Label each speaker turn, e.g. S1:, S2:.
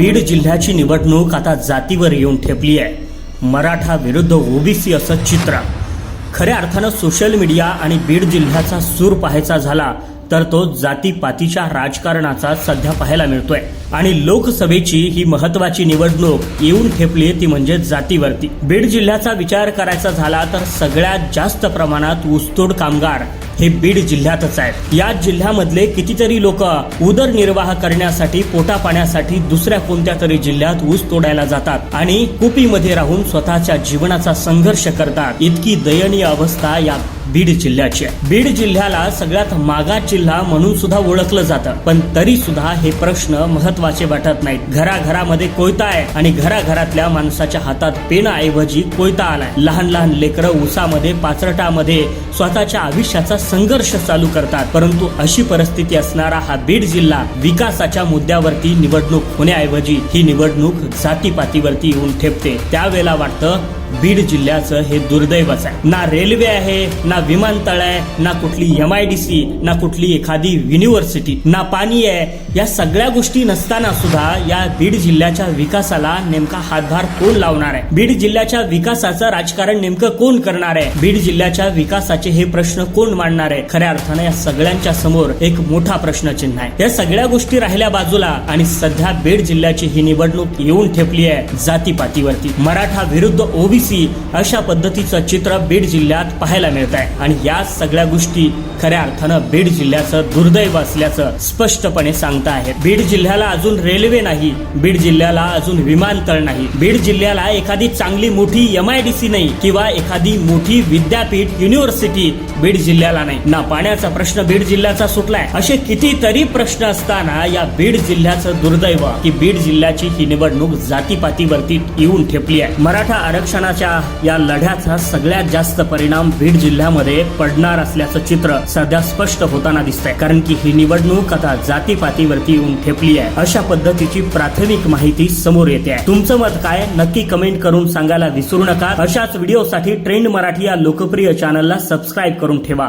S1: बीड जिल्ह्याची निवडणूक आता जातीवर येऊन ठेपली आहे. मराठा विरुद्ध ओबीसी असं चित्र. खऱ्या अर्थानं सोशल मीडिया आणि बीड जिल्ह्याचा सूर पाहायचा झाला तर तो जातीपातीच्या राजकारणाचा सध्या पाहायला मिळतोय. आणि लोकसभेची ही महत्वाची निवडणूक येऊन ठेपली ती म्हणजे जातीवरती. बीड जिल्ह्याचा विचार करायचा झाला तर सगळ्यात जास्त प्रमाणात ऊसतोड कामगार हे बीड जिल्ह्यातच आहेत. या जिल्ह्यामधले कितीतरी लोक उदरनिर्वाह करण्यासाठी पोटा पाण्यासाठी दुसऱ्या कोणत्या तरी जिल्ह्यात ऊस तोडायला जातात आणि कुपीमध्ये राहून स्वतःच्या जीवनाचा संघर्ष करतात. इतकी दयनीय अवस्था या बीड जिल्ह्याची आहे. बीड जिल्ह्याला सगळ्यात मागास जिल्हा म्हणून सुद्धा ओळखलं जातं. पण तरी सुद्धा हे प्रश्न महत्त्वाचे वाटत नाहीत. घराघरामध्ये कोयता आहे आणि घराघरातल्या माणसाच्या हातात पेनाऐवजी कोयता आलाय. लहान लहान लेकरं उसामध्ये पाचरटामध्ये स्वतःच्या आयुष्याचा संघर्ष चालू करतात. परंतु अशी परिस्थिती असणारा हा बीड जिल्हा विकासाच्या मुद्द्यावरती निवडणूक होण्याऐवजी ही निवडणूक जातीपातीवरती येऊन ठेपते. त्यावेळेला वाटतं बीड जिल्ह्याचं हे दुर्दैवच आहे. ना रेल्वे आहे ना विमानतळ आहे ना कुठली एम आय डी सी ना कुठली एखादी युनिव्हर्सिटी ना पाणी आहे. या सगळ्या गोष्टी नसताना सुद्धा या बीड जिल्ह्याच्या विकासाला नेमका हातभार कोण लावणार आहे? बीड जिल्ह्याच्या विकासाचं राजकारण नेमकं कोण करणार आहे? बीड जिल्ह्याच्या विकासाचे हे प्रश्न कोण मांडणार आहे? खऱ्या अर्थानं या सगळ्यांच्या समोर एक मोठा प्रश्नचिन्ह आहे. या सगळ्या गोष्टी राहिल्या बाजूला आणि सध्या बीड जिल्ह्याची ही निवडणूक येऊन ठेपली आहे जातीपातीवरती. मराठा विरुद्ध ओबीसी अशा पद्धतीचं चित्र बीड जिल्ह्यात पाहायला मिळत आहे आणि या सगळ्या गोष्टी खऱ्या अर्थानं बीड जिल्ह्याचं दुर्दैव असल्याचं स्पष्टपणे सांगता आहे बीड जिल्ह्याला अजून रेल्वे नाही बीड जिल्ह्याला अजून विमानतळ नाही. बीड जिल्ह्याला एखादी चांगली मोठी एम आय डी सी नाही किंवा एखादी मोठी विद्यापीठ युनिव्हर्सिटी बीड जिल्ह्याला नाही. ना पाण्याचा प्रश्न बीड जिल्ह्याचा सुटलाय. असे कितीतरी प्रश्न असताना या बीड जिल्ह्याचं दुर्दैव की बीड जिल्ह्याची ही निवडणूक जातीपातीवरती येऊन ठेपली आहे. मराठा आरक्षणा आरक्षणाच्या या लढ्याचा सगळ्यात जास्त परिणाम बीड जिल्ह्यामध्ये पडणार असल्याचं चित्र सध्या स्पष्ट होताना दिसतंय. कारण की ही निवडणूक आता जातीपातीवरती येऊन ठेपली आहे. अशा पद्धतीची प्राथमिक माहिती समोर येते आहे. तुमचं मत काय? नक्की कमेंट करून सांगायला विसरू नका. अशाच व्हिडिओसाठी ट्रेंड मराठी या लोकप्रिय चॅनलला सबस्क्राईब करून ठेवा.